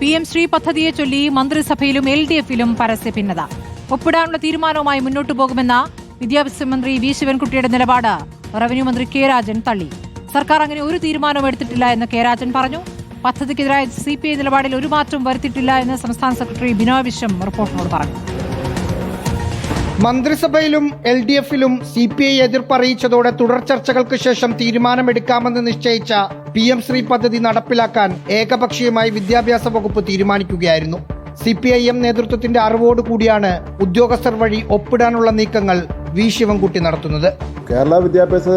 P M Shri പദ്ധതിയെ ചൊല്ലി മന്ത്രിസഭയിലും L D എഫിലും പരസ്യ ഭിന്നത. ഒപ്പിടാനുള്ള തീരുമാനവുമായി മുന്നോട്ടു പോകുമെന്ന വിദ്യാഭ്യാസ മന്ത്രി വി ശിവൻകുട്ടിയുടെ നിലപാട് റവന്യൂ മന്ത്രി കെ രാജൻ തള്ളി. സർക്കാർ അങ്ങനെ ഒരു തീരുമാനവും എടുത്തിട്ടില്ല എന്ന് കെ രാജൻ പറഞ്ഞു. പദ്ധതിക്കെതിരായ സി പി ഐ നിലപാടിൽ ഒരു മാറ്റവും വരുത്തിയിട്ടില്ല എന്ന് സംസ്ഥാന സെക്രട്ടറി ബിനോയ് വിശ്വം റിപ്പോർട്ടിനോട് പറഞ്ഞു. മന്ത്രിസഭയിലും എൽ ഡി എഫിലും സി പി ഐ എതിർപ്പ് അറിയിച്ചതോടെ തുടർ ചർച്ചകൾക്ക് ശേഷം തീരുമാനമെടുക്കാമെന്ന് നിശ്ചയിച്ച പി എം ശ്രീ പദ്ധതി നടപ്പിലാക്കാൻ ഏകപക്ഷീയമായി വിദ്യാഭ്യാസ വകുപ്പ് തീരുമാനിക്കുകയായിരുന്നു. സി പി ഐ എം നേതൃത്വത്തിന്റെ അറിവോടുകൂടിയാണ് ഉദ്യോഗസ്ഥർ വഴി ഒപ്പിടാനുള്ള നീക്കങ്ങൾ വി ശിവൻകുട്ടി നടത്തുന്നത്. കേരള വിദ്യാഭ്യാസ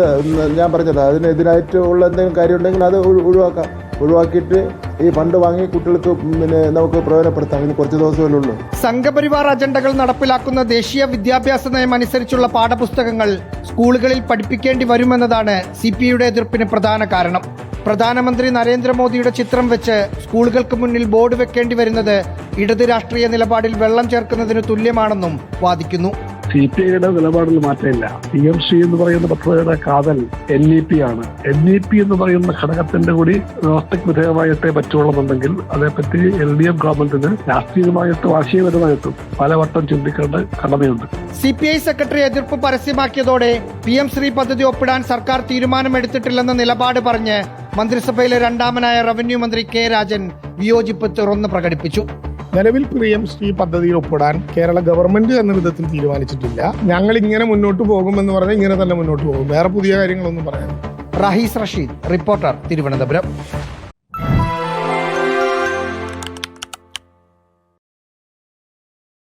ഞാൻ പറഞ്ഞത് അതിനെതിരായിട്ടുള്ള എന്തെങ്കിലും കാര്യമുണ്ടെങ്കിൽ അത് ഒഴി- ഒഴിവാക്കാം. ഒഴിവാക്കിയിട്ട് ഈ ഫണ്ട് വാങ്ങി കുട്ടികൾക്ക് പിന്നെ നമുക്ക് പ്രയോജനപ്പെടുത്താം. ഇനി കുറച്ച് ദിവസമല്ലേ ഉള്ളൂ. സംഘപരിവാർ അജണ്ടകൾ നടപ്പിലാക്കുന്ന ദേശീയ വിദ്യാഭ്യാസ നയം അനുസരിച്ചുള്ള പാഠപുസ്തകങ്ങൾ സ്കൂളുകളിൽ പഠിപ്പിക്കേണ്ടി വരുമെന്നതാണ് സി പി ഐയുടെ എതിർപ്പിന് പ്രധാന കാരണം. പ്രധാനമന്ത്രി നരേന്ദ്രമോദിയുടെ ചിത്രം വെച്ച് സ്കൂളുകൾക്ക് മുന്നിൽ ബോർഡ് വെക്കേണ്ടി വരുന്നത് ഇടത് രാഷ്ട്രീയ നിലപാടിൽ വെള്ളം ചേർക്കുന്നതിന് തുല്യമാണെന്നും വാദിക്കുന്നു. സി പി ഐയുടെ നിലപാടിൽ മാറ്റമില്ല. പി എം സി എന്ന് പറയുന്ന പദ്ധതിയുടെ കാതൽ എൻ ഇ പി ആണ്. എൻ ഇ പി എന്ന് പറയുന്ന ഘടകത്തിന്റെ കൂടി വ്യവസ്ഥയ്ക്ക് വിധേയമായിട്ടേ പറ്റുള്ളൂന്നുണ്ടെങ്കിൽ അതേപ്പറ്റി എൽ ഡി എഫ് ഗവൺമെന്റിന് രാഷ്ട്രീയമായിട്ടും ആശയപരമായിട്ടും പലവട്ടം ചിന്തിക്കേണ്ട കടമയുണ്ട് സി പി ഐ സെക്രട്ടറി എതിർപ്പ് പരസ്യമാക്കിയതോടെ പി എം ശ്രീ പദ്ധതി ഒപ്പിടാൻ സർക്കാർ തീരുമാനമെടുത്തിട്ടില്ലെന്ന നിലപാട് പറഞ്ഞ് മന്ത്രിസഭയിലെ രണ്ടാമനായ റവന്യൂ മന്ത്രി കെ രാജൻ വിയോജിപ്പ് തുറന്ന് പ്രകടിപ്പിച്ചു. നിലവിൽ പ്രിയം ശ്രീ പദ്ധതിയിൽ ഒപ്പിടാൻ കേരള ഗവൺമെന്റ് എന്ന വിധത്തിൽ തീരുമാനിച്ചിട്ടില്ല. ഞങ്ങൾ ഇങ്ങനെ മുന്നോട്ട് പോകുമെന്ന് പറഞ്ഞാൽ ഇങ്ങനെ തന്നെ മുന്നോട്ട് പോകും. വേറെ പുതിയ കാര്യങ്ങളൊന്നും പറയാനില്ല. റഹീസ് റഷീദ് റിപ്പോർട്ടർ തിരുവനന്തപുരം.